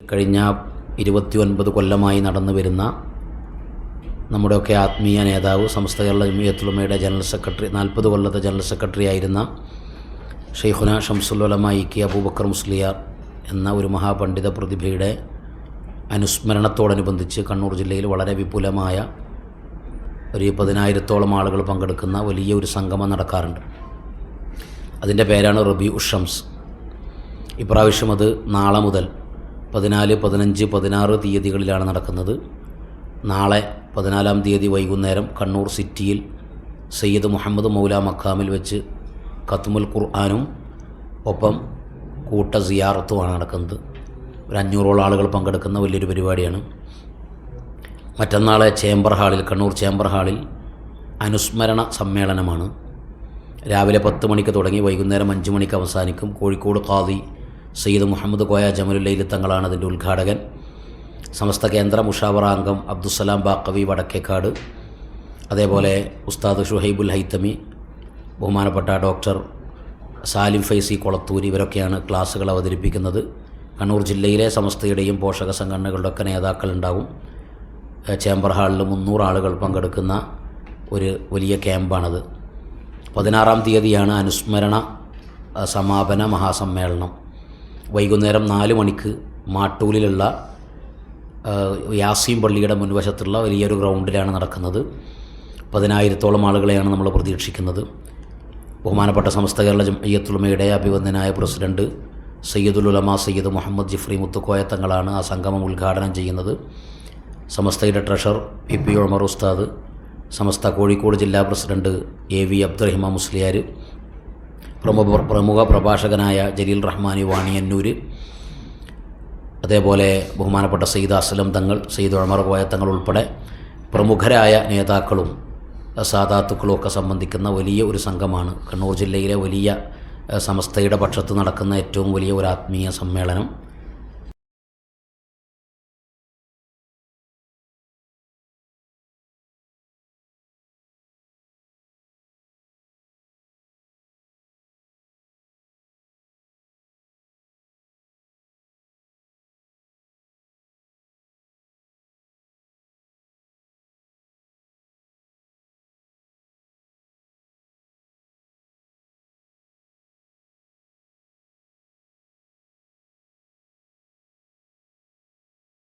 കഴിഞ്ഞ ഇരുപത്തി ഒൻപത് കൊല്ലമായി നടന്നു വരുന്ന നമ്മുടെയൊക്കെ ആത്മീയ നേതാവ് സമസ്ത കേരള ജമിയത്തുലമയുടെ ജനറൽ സെക്രട്ടറി നാൽപ്പത് കൊല്ലത്തെ ജനറൽ സെക്രട്ടറി ആയിരുന്ന ഷെയ്ഖുന ഷംസുല്ലമ കെ അബൂബക്കർ മുസ്ലിയാർ എന്ന ഒരു മഹാപണ്ഡിത പ്രതിഭയുടെ അനുസ്മരണത്തോടനുബന്ധിച്ച് കണ്ണൂർ ജില്ലയിൽ വളരെ വിപുലമായ ഒരു പതിനായിരത്തോളം ആളുകൾ പങ്കെടുക്കുന്ന വലിയ ഒരു സംഗമം നടക്കാറുണ്ട്. അതിന്റെ പേരാണ് റബി ഉഷംസ് ഇപ്രാവശ്യം അത് നാളെ മുതൽ പതിനാല് പതിനഞ്ച് പതിനാറ് തീയതികളിലാണ് നടക്കുന്നത്. നാളെ പതിനാലാം തീയതി വൈകുന്നേരം കണ്ണൂർ സിറ്റിയിൽ സയ്യിദ് മുഹമ്മദ് മൗല മക്കാമിൽ വെച്ച് ഖത്മുൽ ഖുർആാനും ഒപ്പം കൂട്ട സിയാറത്തുമാണ് നടക്കുന്നത്. ഒരു അഞ്ഞൂറോളം ആളുകൾ പങ്കെടുക്കുന്ന വലിയൊരു പരിപാടിയാണ്. മറ്റന്നാളെ ചേംബർ ഹാളിൽ കണ്ണൂർ ചേംബർ ഹാളിൽ അനുസ്മരണ സമ്മേളനമാണ്. രാവിലെ പത്ത് മണിക്ക് തുടങ്ങി വൈകുന്നേരം അഞ്ച് മണിക്ക് അവസാനിക്കും. കോഴിക്കോട് ഖാദി സയ്യിദ് മുഹമ്മദ് കോയ ജമലുല്ലയിൽ തങ്ങളാണ് അതിന്റെ ഉദ്ഘാടകൻ. സമസ്ത കേന്ദ്ര മുഷാവറ അംഗം അബ്ദുസലാം ബാക്കവി വടക്കേക്കാട്. അതേപോലെ ഉസ്താദ് ഷുഹൈബുൽ ഹൈത്തമി ബഹുമാനപ്പെട്ട ഡോക്ടർ സാലിം ഫൈസി കൊളത്തൂരി ഇവരൊക്കെയാണ് ക്ലാസ്സുകൾ അവതരിപ്പിക്കുന്നത്. കണ്ണൂർ ജില്ലയിലെ സമസ്തയുടെയും പോഷക സംഘടനകളുടെയൊക്കെ നേതാക്കളുണ്ടാവും. ചേംബർ ഹാളിൽ മുന്നൂറ് ആളുകൾ പങ്കെടുക്കുന്ന ഒരു വലിയ ക്യാമ്പാണത്. പതിനാറാം തീയതിയാണ് അനുസ്മരണ സമാപന മഹാസമ്മേളനം. വൈകുന്നേരം നാല് മണിക്ക് മാട്ടൂലിലുള്ള യാസീം പള്ളിയുടെ മുൻവശത്തുള്ള വലിയൊരു ഗ്രൗണ്ടിലാണ് നടക്കുന്നത്. പതിനായിരത്തോളം ആളുകളെയാണ് നമ്മൾ പ്രതീക്ഷിക്കുന്നത്. ബഹുമാനപ്പെട്ട സമസ്ത കേരള ജംഇയ്യത്തുലമയുടെ അഭിവന്ദനായ പ്രസിഡന്റ് സയ്യിദുൽ ഉലമ സയ്യിദ് മുഹമ്മദ് ജിഫ്രി മുത്തുക്കോയ തങ്ങളാണ് ആ സംഗമം ഉദ്ഘാടനം ചെയ്യുന്നത്. സമസ്തയുടെ ട്രഷർ പി പി ഉമർ ഉസ്താദ് സമസ്ത കോഴിക്കോട് ജില്ലാ president A V Abdurahima Musliyar പ്രമുഖ പ്രമുഖ പ്രഭാഷകനായ ജലീൽ റഹ്മാനി വാണിയന്നൂർ അതേപോലെ ബഹുമാനപ്പെട്ട സയ്യിദ് അസ്ലം തങ്ങൾ സയ്യിദ് ഉമർ കോയ തങ്ങൾ ഉൾപ്പെടെ പ്രമുഖരായ നേതാക്കളും സാധാത്തുക്കളും ഒക്കെ സംബന്ധിക്കുന്ന വലിയ ഒരു സംഘമാണ്. കണ്ണൂർ ജില്ലയിലെ വലിയ സമസ്തയുടെ പക്ഷത്ത് നടക്കുന്ന ഏറ്റവും വലിയ ഒരു ആത്മീയ സമ്മേളനം.